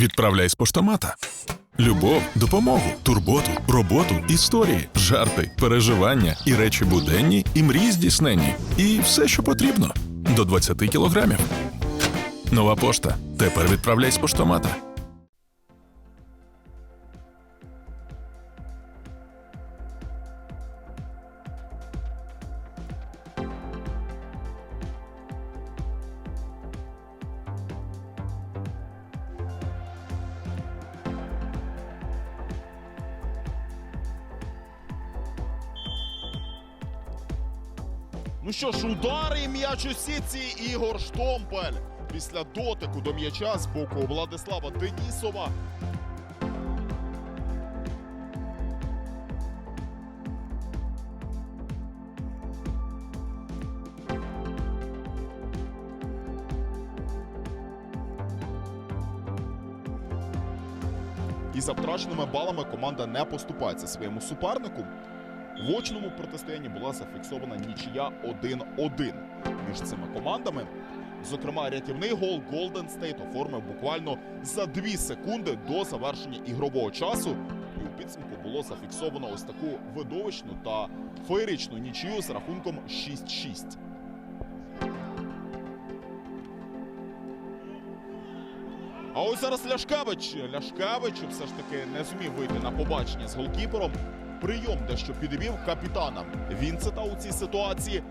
відправляй з поштомата. Любов, допомогу, турботу, роботу, історії, жарти, переживання і речі буденні, і мрії здійсненні. І все, що потрібно. До 20 кілограмів. Нова пошта. Тепер відправляй з поштомата. Ну що ж, удари і м'яч у сітці Ігор Штомпель. Після дотику до м'яча з боку Владислава Денісова. І за втраченими балами команда не поступається своєму супернику. В очному протистоянні була зафіксована нічия 1-1 між цими командами. Зокрема, рятівний гол Golden State оформив буквально за 2 секунди до завершення ігрового часу. І у підсумку було зафіксовано ось таку видовищну та феєричну нічию з рахунком 6-6. А ось зараз Ляшкевич. Ляшкевич все ж таки не зумів вийти на побачення з голкіпером. Прийом дещо підвів капітана Вінцета у цій ситуації.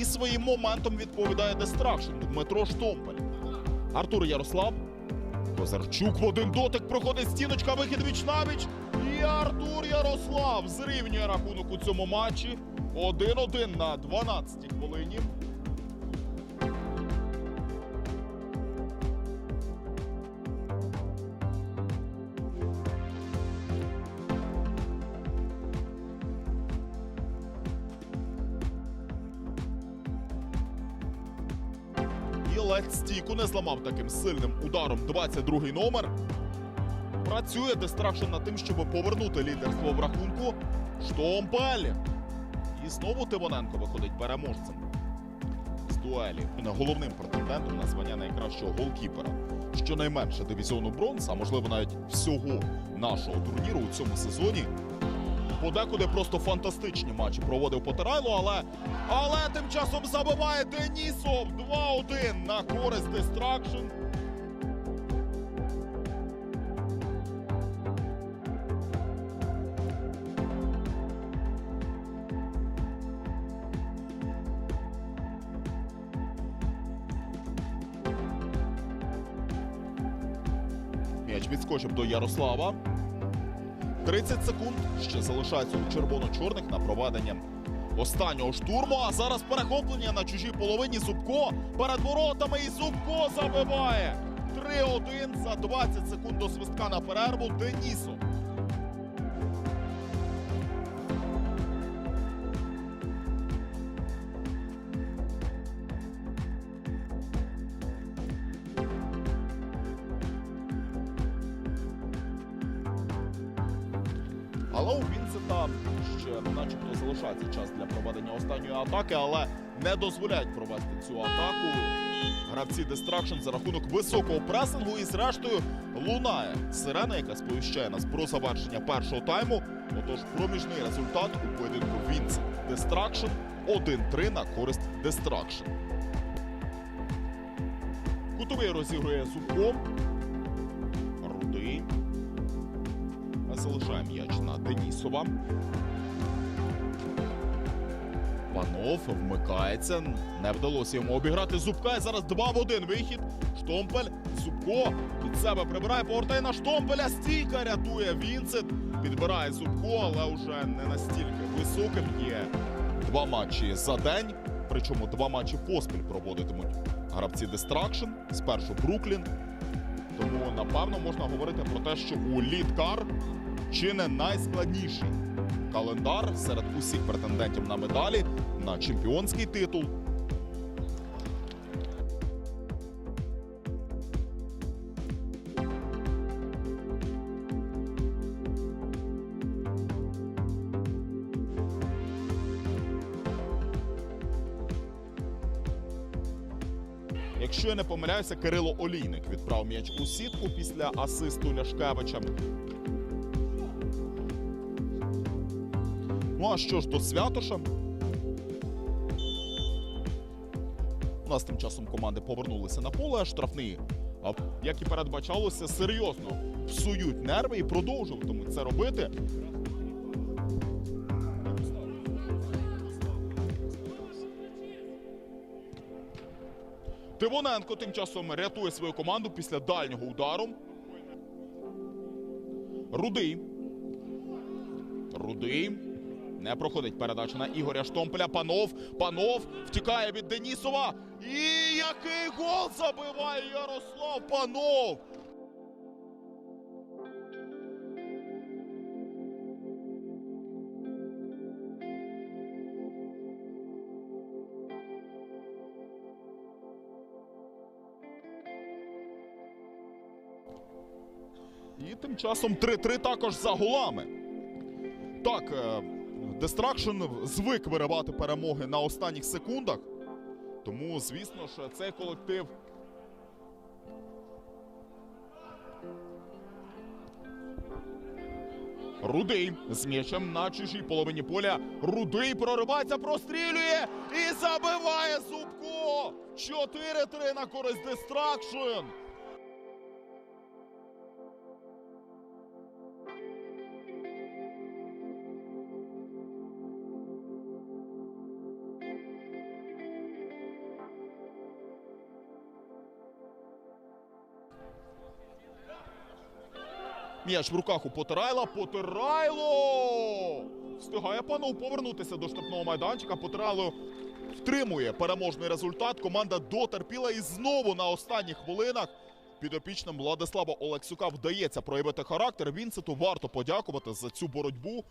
І своїм моментом відповідає дестракшн Дмитро Штомпель. Артур Ярослав. Козарчук в один дотик проходить стіночка, вихід віч-навіч. І Артур Ярослав зрівнює рахунок у цьому матчі. 1-1 на 12-й хвилині. І ледь стійку не зламав таким сильним ударом 22-й номер. Працює дистракшн над тим, щоб повернути лідерство в рахунку. Штомпель. І знову Тимоненко виходить переможцем з дуелі. Головним претендентом на звання найкращого голкіпера. Щонайменше дивізіону бронз, а можливо навіть всього нашого турніру у цьому сезоні. Подекуди просто фантастичні матчі проводив Потирайло, але але тим часом забиває Денісов 2-1 на користь дистракшн. Відскочив до Ярослава. 30 секунд ще залишається у червоно-чорних на проведення останнього штурму. А зараз перехоплення на чужій половині Зубко перед воротами. І Зубко забиває. 3-1 за 20 секунд до свистка на перерву Денісов. Але у Вінсента ще начебто залишається час для проведення останньої атаки, але не дозволяють провести цю атаку. Гравці Дистракшн за рахунок високого пресингу і зрештою лунає сирена, яка сповіщає нас про завершення першого тайму. Отож, проміжний результат у поєдинку Вінсент Дистракшн 1-3 на користь Дистракшн. Кутовий розігрує Зубко. Рудий. Залишає м'яч на Денісова. Панов вмикається. Не вдалося йому обіграти Зубка. І зараз 2 в 1 вихід. Штомпель. Зубко від себе прибирає, повертає на Штомпеля. Стійка рятує Вінцет. Підбирає Зубко, але вже не настільки високим є. Два матчі за день. Причому два матчі поспіль проводитимуть гравці Дистракшн. Спершу Бруклін. Тому напевно можна говорити про те, що у Літкар чи не найскладніший календар серед усіх претендентів на медалі на чемпіонський титул. Якщо я не помиляюся, Кирило Олійник відправив м'яч у сітку після асисту Ляшкевича. Ну а що ж до Святоша? У нас тим часом команди повернулися на поле, штрафний, як і передбачалося, серйозно псують нерви і продовжуватимуть це робити. Тивоненко тим часом рятує свою команду після дальнього удару. Рудий. Рудий. Не проходить передача на Ігоря Штомпеля. Панов. Панов втікає від Денісова. І який гол забиває Ярослав Панов! І тим часом 3-3 також за голами. Так, е, Дестракшн звик виривати перемоги на останніх секундах. Тому, звісно ж, цей колектив. Рудий з м'ячем на чужій половині поля. Рудий проривається, прострілює і забиває Зубко! 4-3 на користь Дестракшн. М'яч в руках у Потирайла. Потирайло! Встигає панов повернутися до штрафного майданчика. Потирайло втримує переможний результат. Команда дотерпіла і знову на останніх хвилинах. Підопічним Владислава Олексюка вдається проявити характер. Вінцету варто подякувати за цю боротьбу.